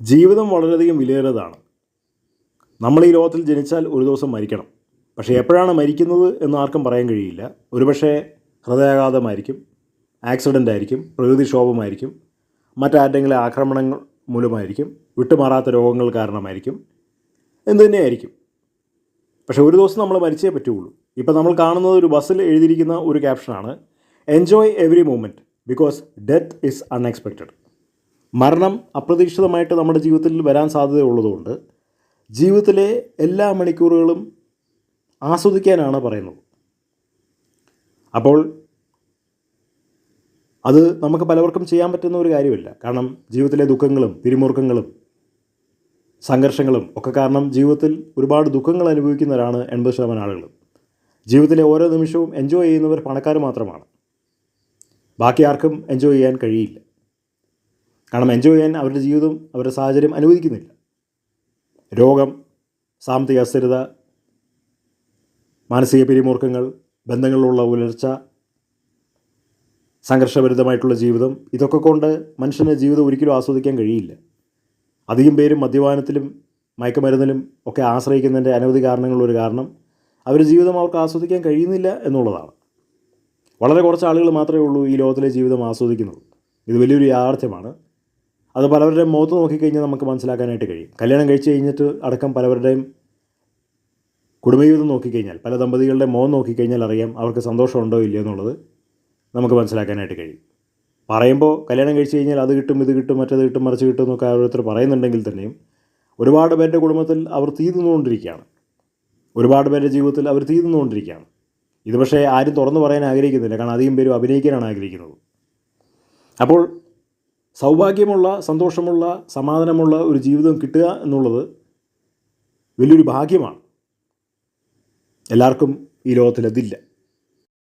ജീവിതം വളരെയധികം വിലയേറിയതാണ്. നമ്മൾ ഈ ലോകത്തിൽ ജനിച്ചാൽ ഒരു ദിവസം മരിക്കണം. പക്ഷേ എപ്പോഴാണ് മരിക്കുന്നത് എന്ന് ആർക്കും പറയാൻ കഴിയില്ല. ഒരുപക്ഷെ ഹൃദയാഘാതമായിരിക്കും ആക്സിഡന്റ് ആയിരിക്കും പ്രകൃതിക്ഷോഭമായിരിക്കും മറ്റാരുടെങ്കിലും ആക്രമണങ്ങൾ മൂലമായിരിക്കും വിട്ടുമാറാത്ത രോഗങ്ങൾ കാരണമായിരിക്കും എന്തു തന്നെയായിരിക്കും. പക്ഷേ ഒരു ദിവസം നമ്മൾ മരിച്ചേ പറ്റുള്ളൂ ഇപ്പം നമ്മൾ കാണുന്നത് ഒരു ബസ്സിൽ എഴുതിയിരിക്കുന്ന ഒരു ക്യാപ്ഷനാണ് enjoy every moment because death is unexpected മരണം അപ്രതീക്ഷിതമായിട്ട് നമ്മുടെ ജീവിതത്തിൽ വരാൻ സാധ്യതയുള്ളതുകൊണ്ട് ജീവിതത്തിലെ എല്ലാ മണിക്കൂറുകളും ആസ്വദിക്കാനാണ് പറയുന്നത്. അപ്പോൾ അത് നമുക്ക് പലവർക്കും ചെയ്യാൻ പറ്റുന്ന ഒരു കാര്യമില്ല. കാരണം ജീവിതത്തിലെ ദുഃഖങ്ങളും പിരിമുറുക്കങ്ങളും സംഘർഷങ്ങളും ഒക്കെ കാരണം ജീവിതത്തിൽ ഒരുപാട് ദുഃഖങ്ങൾ അനുഭവിക്കുന്നവരാണ് എൺപത് ശതമാനം ആളുകൾ. ജീവിതത്തിലെ ഓരോ നിമിഷവും എൻജോയ് ചെയ്യുന്നവർ പണക്കാർ മാത്രമാണ്. ബാക്കി ആർക്കും എൻജോയ് ചെയ്യാൻ കഴിയില്ല. കാരണം എൻജോയ് ചെയ്യാൻ അവരുടെ ജീവിതം അവരുടെ സാഹചര്യം അനുവദിക്കുന്നില്ല. രോഗം സാമ്പത്തിക അസ്ഥിരത മാനസിക പിരിമുറുക്കങ്ങൾ ബന്ധങ്ങളിലുള്ള ഉലർച്ച സംഘർഷഭരിതമായിട്ടുള്ള ജീവിതം ഇതൊക്കെ കൊണ്ട് മനുഷ്യന് ജീവിതം ഒരിക്കലും ആസ്വദിക്കാൻ കഴിയില്ല. അധികം പേരും മദ്യപാനത്തിലും മയക്കുമരുന്നിലും ഒക്കെ ആശ്രയിക്കുന്നതിന്റെ അനവധി കാരണങ്ങളൊരു കാരണം അവർ ജീവിതം അവർക്ക് ആസ്വദിക്കാൻ കഴിയുന്നില്ല എന്നുള്ളതാണ്. വളരെ കുറച്ച് ആളുകൾ മാത്രമേ ഉള്ളൂ ഈ ലോകത്തിലെ ജീവിതം ആസ്വദിക്കുന്നത്. ഇത് വലിയൊരു യാഥാർത്ഥ്യമാണ്. അത് പലവരുടെയും മുഖത്ത് നോക്കിക്കഴിഞ്ഞാൽ നമുക്ക് മനസ്സിലാക്കാനായിട്ട് കഴിയും. കല്യാണം കഴിച്ച് കഴിഞ്ഞിട്ട് അടക്കം പലവരുടെയും കുടുംബജീവിതം നോക്കിക്കഴിഞ്ഞാൽ പല ദമ്പതികളുടെ മുഖം നോക്കിക്കഴിഞ്ഞാൽ അറിയാം അവർക്ക് സന്തോഷമുണ്ടോ ഇല്ലയോ എന്നുള്ളത് നമുക്ക് മനസ്സിലാക്കാനായിട്ട് കഴിയും. പറയുമ്പോൾ കല്യാണം കഴിച്ച് കഴിഞ്ഞാൽ അത് കിട്ടും ഇത് കിട്ടും മറ്റേത് കിട്ടും മറിച്ച് കിട്ടും എന്നൊക്കെ ഓരോരുത്തർ പറയുന്നുണ്ടെങ്കിൽ തന്നെയും ഒരുപാട് പേരുടെ കുടുംബത്തിൽ അവർ തീർന്നുകൊണ്ടിരിക്കുകയാണ് ഒരുപാട് പേരുടെ ജീവിതത്തിൽ അവർ തീർന്നുകൊണ്ടിരിക്കുകയാണ് ഇത് പക്ഷേ ആരും തുറന്നു പറയാൻ ആഗ്രഹിക്കുന്നില്ല. കാരണം അധികം പേരും അഭിനയിക്കാനാണ് ആഗ്രഹിക്കുന്നത്. അപ്പോൾ സൗഭാഗ്യമുള്ള സന്തോഷമുള്ള സമാധാനമുള്ള ഒരു ജീവിതം കിട്ടുക എന്നുള്ളത് വലിയൊരു ഭാഗ്യമാണ്. എല്ലാവർക്കും ഈ ലോകത്തിൽ അതില്ല